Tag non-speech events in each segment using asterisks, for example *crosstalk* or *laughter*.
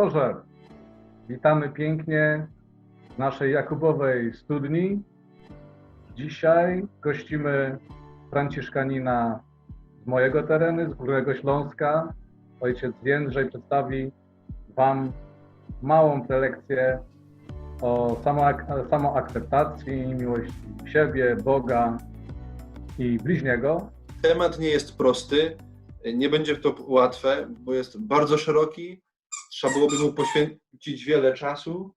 Boże! Witamy pięknie w naszej Jakubowej studni. Dzisiaj gościmy Franciszkanina z mojego terenu, z Górnego Śląska. Ojciec Jędrzej przedstawi Wam małą prelekcję o samoak- samoakceptacji, miłości siebie, Boga i bliźniego. Temat nie jest prosty, nie będzie to łatwe, bo jest bardzo szeroki, trzeba byłoby mu poświęcić wiele czasu.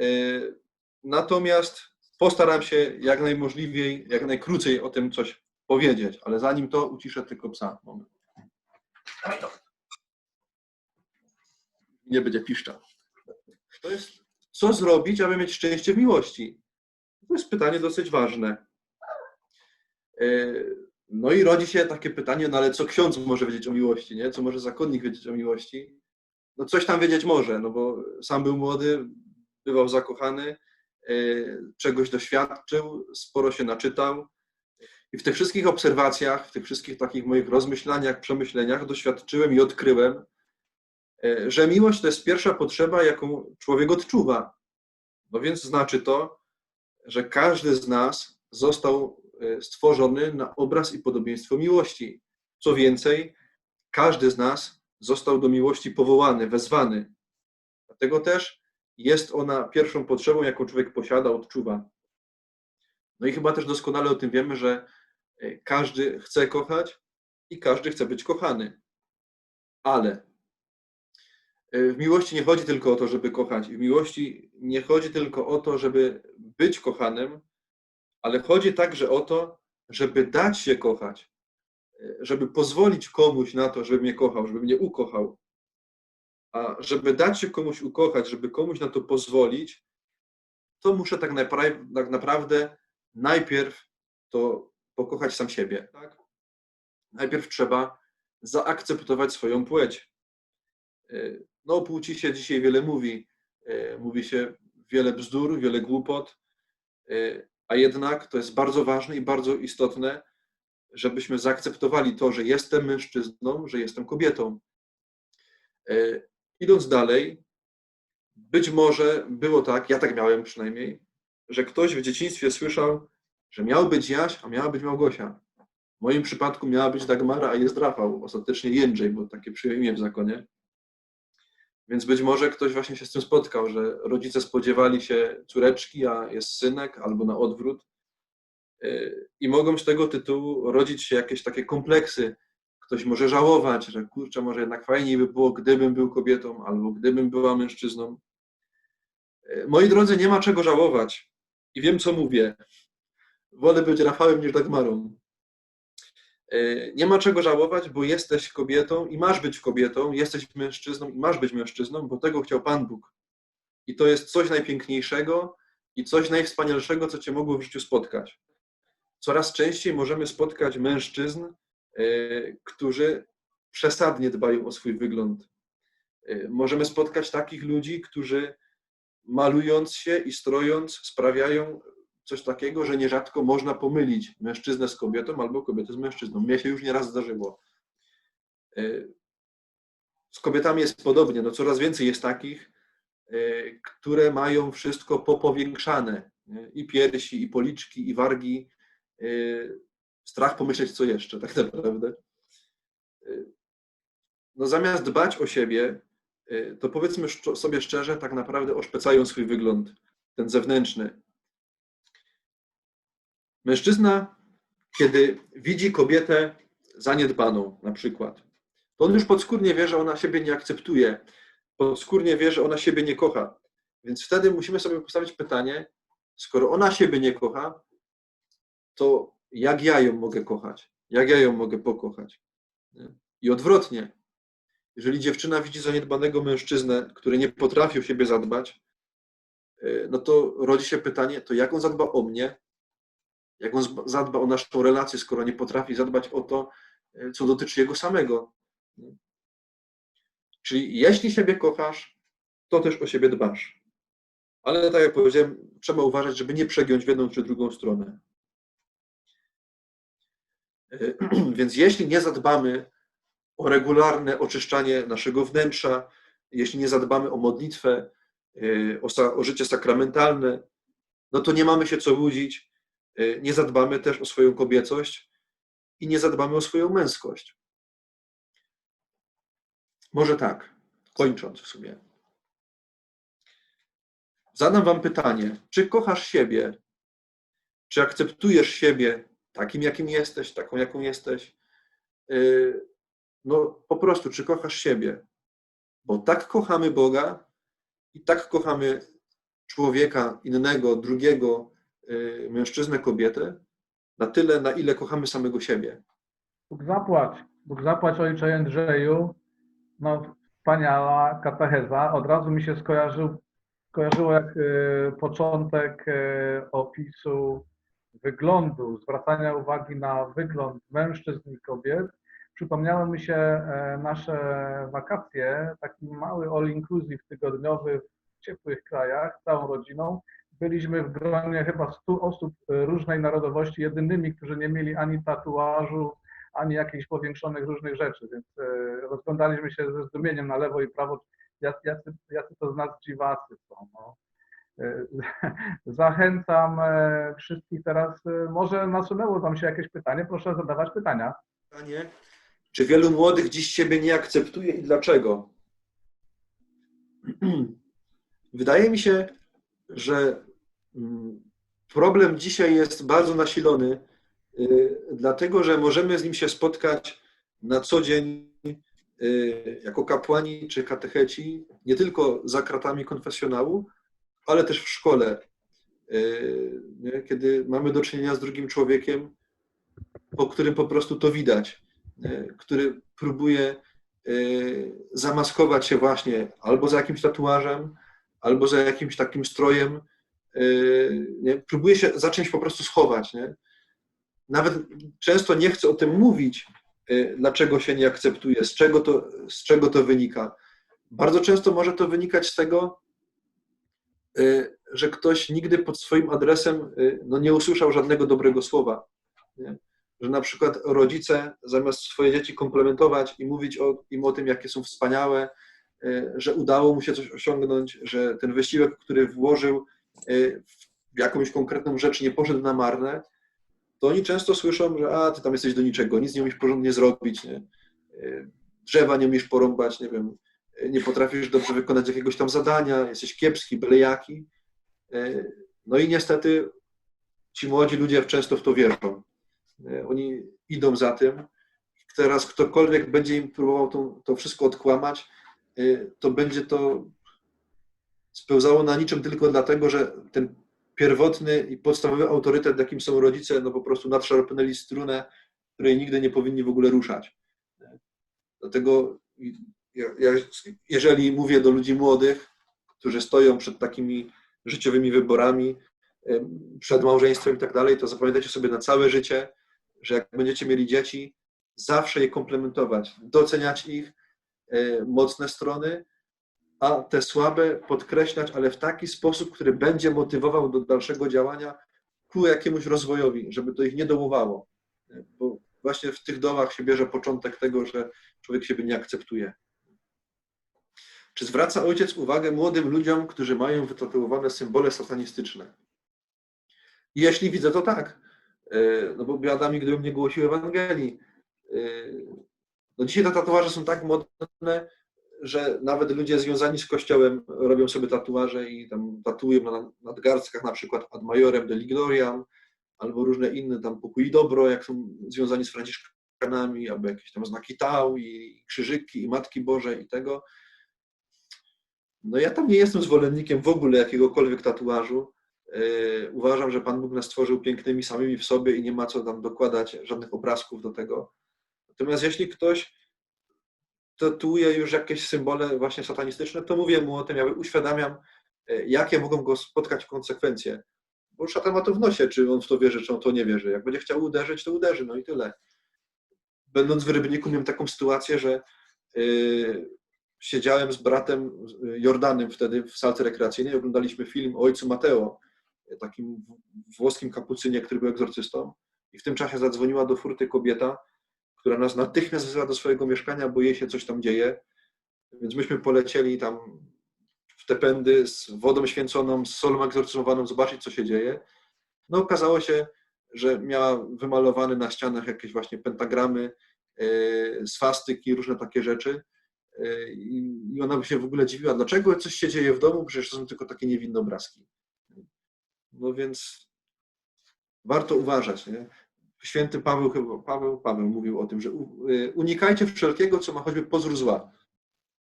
Yy, Natomiast postaram się jak najmożliwiej, jak najkrócej o tym coś powiedzieć, ale zanim to uciszę tylko psa. Moment. Nie będzie piszczał. To jest, co zrobić, aby mieć szczęście w miłości? To jest pytanie dosyć ważne. Yy, no i rodzi się takie pytanie, no ale co ksiądz może wiedzieć o miłości, nie? Co może zakonnik wiedzieć o miłości? No coś tam wiedzieć może, no bo sam był młody, bywał zakochany, yy, czegoś doświadczył, sporo się naczytał. I w tych wszystkich obserwacjach, w tych wszystkich takich moich rozmyślaniach, przemyśleniach doświadczyłem i odkryłem, yy, że miłość to jest pierwsza potrzeba, jaką człowiek odczuwa. No więc znaczy to, że każdy z nas został e, stworzony na obraz i podobieństwo miłości. Co więcej, każdy z nas został do miłości powołany, wezwany. Dlatego też jest ona pierwszą potrzebą, jaką człowiek posiada, odczuwa. No i chyba też doskonale o tym wiemy, że e, każdy chce kochać i każdy chce być kochany. Ale e, w miłości nie chodzi tylko o to, żeby kochać. W miłości nie chodzi tylko o to, żeby być kochanym, ale chodzi także o to, żeby dać się kochać, żeby pozwolić komuś na to, żeby mnie kochał, żeby mnie ukochał. A żeby dać się komuś ukochać, żeby komuś na to pozwolić, to muszę tak, napra- tak naprawdę najpierw to pokochać sam siebie. Tak? Najpierw trzeba zaakceptować swoją płeć. E, No, o płci się dzisiaj wiele mówi. E, Mówi się wiele bzdur, wiele głupot, e, a jednak to jest bardzo ważne i bardzo istotne, żebyśmy zaakceptowali to, że jestem mężczyzną, że jestem kobietą. E, Idąc dalej, być może było tak, ja tak miałem przynajmniej, że ktoś w dzieciństwie słyszał, że miał być Jaś, a miała być Małgosia. W moim przypadku miała być Dagmara, a jest Rafał, ostatecznie Jędrzej, bo takie przyjął w zakonie. Więc być może ktoś właśnie się z tym spotkał, że rodzice spodziewali się córeczki, a jest synek, albo na odwrót. Yy, I mogą z tego tytułu rodzić się jakieś takie kompleksy. Ktoś może żałować, że kurczę, może jednak fajniej by było, gdybym był kobietą, albo gdybym była mężczyzną. Yy, Moi drodzy, nie ma czego żałować. I wiem, co mówię. Wolę być Rafałem niż Dagmarą. Yy, Nie ma czego żałować, bo jesteś kobietą i masz być kobietą, jesteś mężczyzną i masz być mężczyzną, bo tego chciał Pan Bóg. I to jest coś najpiękniejszego i coś najwspanialszego, co Cię mogło w życiu spotkać. Coraz częściej możemy spotkać mężczyzn, yy, którzy przesadnie dbają o swój wygląd. Yy, Możemy spotkać takich ludzi, którzy malując się i strojąc sprawiają coś takiego, że nierzadko można pomylić mężczyznę z kobietą albo kobietę z mężczyzną. Mnie się już nieraz zdarzyło. Y, Z kobietami jest podobnie. No coraz więcej jest takich, które mają wszystko popowiększane. I piersi, i policzki, i wargi. Y, Strach pomyśleć, co jeszcze, tak naprawdę. Y, No zamiast dbać o siebie, y, to powiedzmy sobie szczerze, tak naprawdę oszpecają swój wygląd, ten zewnętrzny. Mężczyzna, kiedy widzi kobietę zaniedbaną, na przykład, to on już podskórnie wie, że ona siebie nie akceptuje, podskórnie wie, że ona siebie nie kocha. Więc wtedy musimy sobie postawić pytanie, skoro ona siebie nie kocha, to jak ja ją mogę kochać? Jak ja ją mogę pokochać? Nie? I odwrotnie. Jeżeli dziewczyna widzi zaniedbanego mężczyznę, który nie potrafi o siebie zadbać, y, no to rodzi się pytanie, to jak on zadba o mnie, jak on zadba o naszą relację, skoro nie potrafi zadbać o to, e, co dotyczy jego samego. Czyli jeśli siebie kochasz, to też o siebie dbasz. Ale tak jak powiedziałem, trzeba uważać, żeby nie przegiąć w jedną czy drugą stronę. E, *clears throat* Więc jeśli nie zadbamy o regularne oczyszczanie naszego wnętrza, jeśli nie zadbamy o modlitwę, y, o, o życie sakramentalne, no to nie mamy się co łudzić, y, nie zadbamy też o swoją kobiecość i nie zadbamy o swoją męskość. Może tak, kończąc w sumie. Zadam Wam pytanie: czy kochasz siebie? Czy akceptujesz siebie takim, jakim jesteś, taką, jaką jesteś? Yy, No, po prostu, czy kochasz siebie? Bo tak kochamy Boga i tak kochamy człowieka innego, drugiego, yy, mężczyznę, kobietę, na tyle, na ile kochamy samego siebie. Bóg zapłać, Bóg zapłać ojcze Jędrzeju. No, wspaniała katecheza. Od razu mi się skojarzył, skojarzyło jak e, początek e, opisu wyglądu, zwracania uwagi na wygląd mężczyzn i kobiet. Przypomniały mi się e, nasze wakacje, taki mały all inclusive tygodniowy w ciepłych krajach, całą rodziną. Byliśmy w gronie chyba 100 osób różnej narodowości, jedynymi, którzy nie mieli ani tatuażu, ani jakichś powiększonych różnych rzeczy, więc e, rozglądaliśmy się ze zdumieniem na lewo i prawo, jacy, jacy to z nas dziwacy są. No. E, *laughs* Zachęcam e, wszystkich teraz, e, może nasunęło Wam się jakieś pytanie, proszę zadawać pytania. Pytanie, czy wielu młodych dziś siebie nie akceptuje i dlaczego? *clears throat* Wydaje mi się, że mm, problem dzisiaj jest bardzo nasilony, y, dlatego że możemy z nim się spotkać na co dzień y, jako kapłani czy katecheci, nie tylko za kratami konfesjonału, ale też w szkole, y, nie? kiedy mamy do czynienia z drugim człowiekiem, po którym po prostu to widać, nie? który próbuje y, zamaskować się właśnie albo za jakimś tatuażem, albo za jakimś takim strojem, y, nie? próbuje się za czymś po prostu schować. Nie? Nawet często nie chce o tym mówić, dlaczego się nie akceptuje, z czego, to, z czego to wynika. Bardzo często może to wynikać z tego, że ktoś nigdy pod swoim adresem y, no, nie usłyszał żadnego dobrego słowa. Nie? Że na przykład rodzice zamiast swoje dzieci komplementować i mówić o, im o tym, jakie są wspaniałe, y, że udało mu się coś osiągnąć, że ten wysiłek, który włożył y, w jakąś konkretną rzecz nie poszedł na marne, to oni często słyszą, że a, ty tam jesteś do niczego, nic nie umiesz porządnie zrobić, nie? Y, drzewa nie umiesz porąbać, nie wiem, y, nie potrafisz dobrze wykonać jakiegoś tam zadania, jesteś kiepski, byle jaki. Y, No i niestety ci młodzi ludzie często w to wierzą. Y, Oni idą za tym. Teraz ktokolwiek będzie im próbował to, to wszystko odkłamać, y, to będzie to spełzało na niczym tylko dlatego, że ten pierwotny i podstawowy autorytet, jakim są rodzice, no po prostu nadszarpnęli strunę, której nigdy nie powinni w ogóle ruszać. Dlatego ja, jeżeli mówię do ludzi młodych, którzy stoją przed takimi życiowymi wyborami, przed małżeństwem i tak dalej, to zapamiętajcie sobie na całe życie, że jak będziecie mieli dzieci, zawsze je komplementować, doceniać ich e, mocne strony, a te słabe podkreślać, ale w taki sposób, który będzie motywował do dalszego działania ku jakiemuś rozwojowi, żeby to ich nie dołowało. Bo właśnie w tych dołach się bierze początek tego, że człowiek siebie nie akceptuje. Czy zwraca ojciec uwagę młodym ludziom, którzy mają wytatuowane symbole satanistyczne? Jeśli widzę, to tak. E, No bo biadami, gdybym nie głosił Ewangelii. E, No dzisiaj te tatuaże są tak modne, że nawet ludzie związani z kościołem robią sobie tatuaże i tam tatuują na nadgarstkach na przykład ad majorem de Gloriam, albo różne inne tam pokój i dobro, jak są związani z franciszkanami, albo jakieś tam znaki tał i krzyżyki i Matki Boże i tego. No ja tam nie jestem zwolennikiem w ogóle jakiegokolwiek tatuażu. Yy, Uważam, że Pan Bóg nas stworzył pięknymi samymi w sobie i nie ma co tam dokładać żadnych obrazków do tego. Natomiast jeśli ktoś tatuuje już jakieś symbole właśnie satanistyczne, to mówię mu o tym, jakby uświadamiam, e, jakie mogą go spotkać konsekwencje. Bo szatan ma to w nosie, czy on w to wierzy, czy on to nie wierzy. Jak będzie chciał uderzyć, to uderzy, no i tyle. Będąc w Rybniku miałem taką sytuację, że yy, siedziałem z bratem y, Jordanem wtedy w salce rekreacyjnej, oglądaliśmy film o ojcu Mateo, takim w- włoskim kapucynie, który był egzorcystą i w tym czasie zadzwoniła do furty kobieta, która nas natychmiast wzywa do swojego mieszkania, bo jej się coś tam dzieje. Więc myśmy polecieli tam w te pędy z wodą święconą, z solą egzorcyzowaną, zobaczyć, co się dzieje. No okazało się, że miała wymalowane na ścianach jakieś właśnie pentagramy, e, swastyki, różne takie rzeczy. I ona by się w ogóle dziwiła, dlaczego coś się dzieje w domu, przecież to są tylko takie niewinne obrazki. No więc warto uważać. Nie? Święty Paweł, chyba Paweł, Paweł mówił o tym, że y, unikajcie wszelkiego, co ma choćby pozór zła.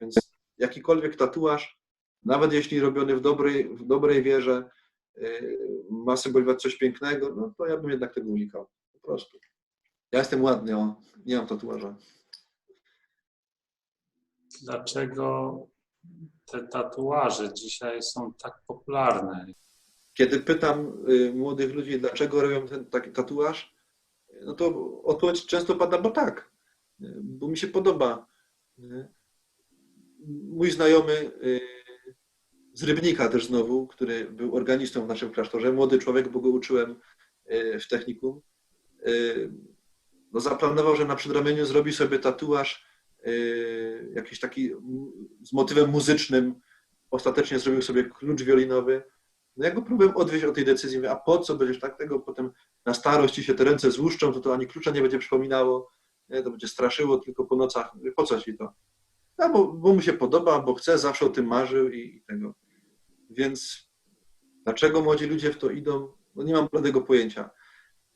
Więc jakikolwiek tatuaż, nawet jeśli robiony w dobrej, w dobrej wierze, y, ma symbolizować coś pięknego, no to ja bym jednak tego unikał. Po prostu. Ja jestem ładny, o, nie mam tatuaża. Dlaczego te tatuaże dzisiaj są tak popularne? Kiedy pytam y, młodych ludzi, dlaczego robią ten taki tatuaż, no to odpowiedź często pada, bo tak, y, bo mi się podoba. y. Mój znajomy z Rybnika też znowu, który był organistą w naszym klasztorze, młody człowiek, bo go uczyłem w technikum, no zaplanował, że na przedramieniu zrobi sobie tatuaż jakiś taki z motywem muzycznym. Ostatecznie zrobił sobie klucz wiolinowy. No ja go próbowałem odwieźć od tej decyzji, mówię, a po co będziesz tak tego, potem na starość ci się te ręce złuszczą, to to ani klucza nie będzie przypominało, nie? to będzie straszyło tylko po nocach. Po co ci to? No, bo, bo mu się podoba, bo chce, zawsze o tym marzył i, i tego. Więc dlaczego młodzi ludzie w to idą? No nie mam bladego pojęcia.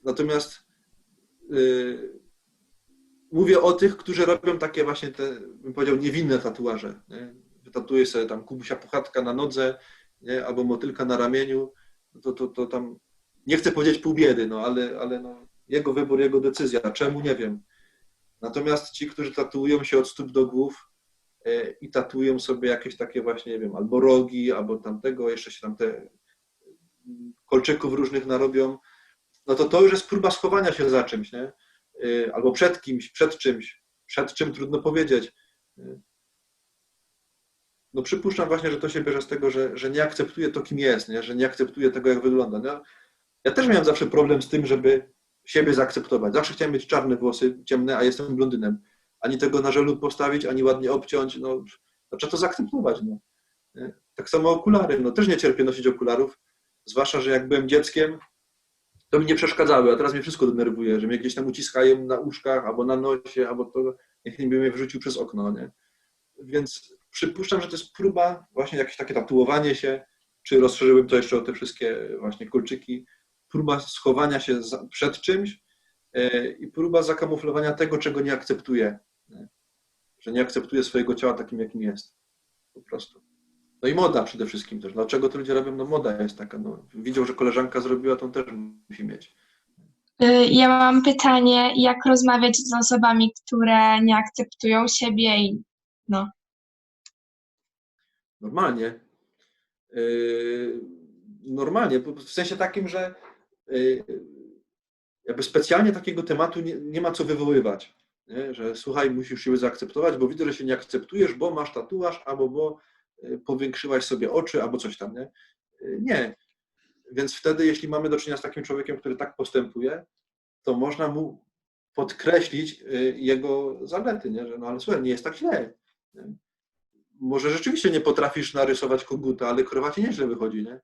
Natomiast yy, mówię o tych, którzy robią takie właśnie te, bym powiedział, niewinne tatuaże. Nie? Wytatuję sobie tam Kubusia Puchatka na nodze, nie? albo motylka na ramieniu, to, to, to tam, nie chcę powiedzieć pół biedy, no ale, ale no, jego wybór, jego decyzja. Czemu? Nie wiem. Natomiast ci, którzy tatuują się od stóp do głów e, i tatuują sobie jakieś takie właśnie, nie wiem, albo rogi, albo tamtego, jeszcze się tam te kolczyków różnych narobią, no to to już jest próba schowania się za czymś, nie? E, Albo przed kimś, przed czymś. Przed czym trudno powiedzieć. E, No przypuszczam właśnie, że to się bierze z tego, że, że nie akceptuje to, kim jest, nie? że nie akceptuje tego, jak wygląda. No, ja też miałem zawsze problem z tym, żeby siebie zaakceptować. Zawsze chciałem mieć czarne włosy, ciemne, a jestem blondynem. Ani tego na żelu postawić, ani ładnie obciąć. No, no trzeba to zaakceptować. No. Nie? Tak samo okulary. No, też nie cierpię nosić okularów. Zwłaszcza, że jak byłem dzieckiem, to mi nie przeszkadzały, a teraz mnie wszystko denerwuje, że mnie gdzieś tam uciskają na uszkach, albo na nosie, albo to, niech nie by mnie wrzucił przez okno. Nie? Więc przypuszczam, że to jest próba, właśnie jakieś takie tatuowanie się, czy rozszerzyłbym to jeszcze o te wszystkie właśnie kolczyki, próba schowania się za, przed czymś e, i próba zakamuflowania tego, czego nie akceptuję. Nie? Że nie akceptuję swojego ciała takim, jakim jest. Po prostu. No i moda przede wszystkim też. Dlaczego to ludzie robią? No moda jest taka. No, widział, że koleżanka zrobiła, to on też musi mieć. Y, Ja mam pytanie, jak rozmawiać z osobami, które nie akceptują siebie i no. Normalnie. Yy, Normalnie, w sensie takim, że yy, jakby specjalnie takiego tematu nie, nie ma co wywoływać. Nie? Że słuchaj, musisz siebie zaakceptować, bo widzę, że się nie akceptujesz, bo masz tatuaż, albo bo powiększyłaś sobie oczy, albo coś tam. Nie? Yy, nie. Więc wtedy, jeśli mamy do czynienia z takim człowiekiem, który tak postępuje, to można mu podkreślić yy, jego zalety, nie? że no ale słuchaj, nie jest tak źle. Nie? może rzeczywiście nie potrafisz narysować koguta, ale krowa ci nieźle wychodzi, nie?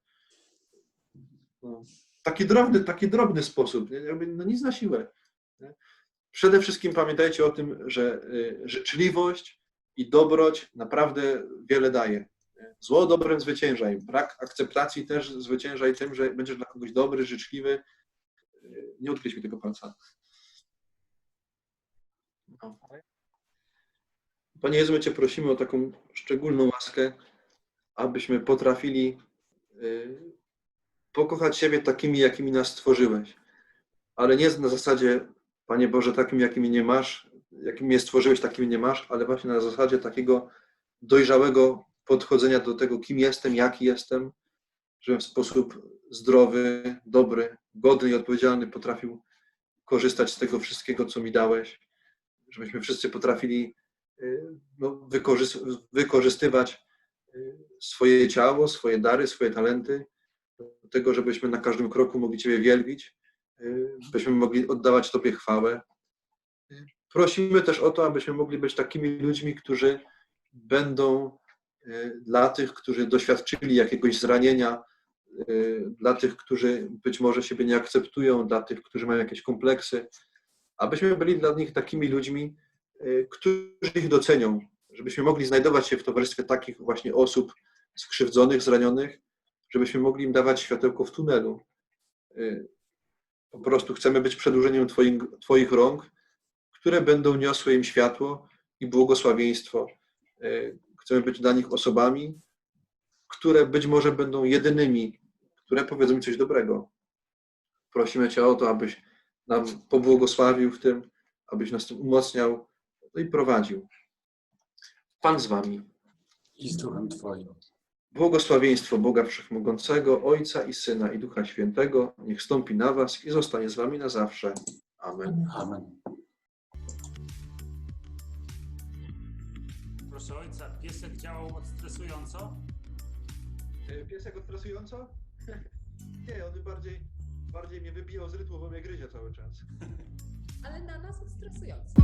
No, taki, drobny, taki drobny sposób, nie? No nic na siłę. Nie? Przede wszystkim pamiętajcie o tym, że y, życzliwość i dobroć naprawdę wiele daje. Zło dobrem zwyciężaj. Brak akceptacji też zwyciężaj tym, że będziesz dla kogoś dobry, życzliwy. Nie odkryć mi tego palca. No. Panie Jezu, Cię prosimy o taką szczególną łaskę, abyśmy potrafili y, pokochać siebie takimi, jakimi nas stworzyłeś. Ale nie na zasadzie, Panie Boże, takimi, jakimi nie masz, jakimi mnie stworzyłeś, takimi nie masz, ale właśnie na zasadzie takiego dojrzałego podchodzenia do tego, kim jestem, jaki jestem, żebym w sposób zdrowy, dobry, godny i odpowiedzialny potrafił korzystać z tego wszystkiego, co mi dałeś, żebyśmy wszyscy potrafili y, no, wykorzys- wykorzystywać y, swoje ciało, swoje dary, swoje talenty do tego, żebyśmy na każdym kroku mogli Ciebie wielbić, y, byśmy mogli oddawać Tobie chwałę. Prosimy też o to, abyśmy mogli być takimi ludźmi, którzy będą y, dla tych, którzy doświadczyli jakiegoś zranienia, y, dla tych, którzy być może siebie nie akceptują, dla tych, którzy mają jakieś kompleksy, abyśmy byli dla nich takimi ludźmi, y, którzy ich docenią, żebyśmy mogli znajdować się w towarzystwie takich właśnie osób skrzywdzonych, zranionych, żebyśmy mogli im dawać światełko w tunelu. Po prostu chcemy być przedłużeniem Twoich, twoich rąk, które będą niosły im światło i błogosławieństwo. Y, Chcemy być dla nich osobami, które być może będą jedynymi, które powiedzą mi coś dobrego. Prosimy Cię o to, abyś nam pobłogosławił w tym, abyś nas tym umocniał no i prowadził. Pan z Wami. I z duchem Twoim. Błogosławieństwo Boga Wszechmogącego, Ojca i Syna i Ducha Świętego, niech stąpi na Was i zostanie z Wami na zawsze. Amen. Amen. proszę ojca, piesek działał odstresująco? E, piesek odstresująco? *laughs* Nie, on bardziej, bardziej mnie wybijał z rytmu, bo mnie gryzie cały czas. Ale na nas odstresująco.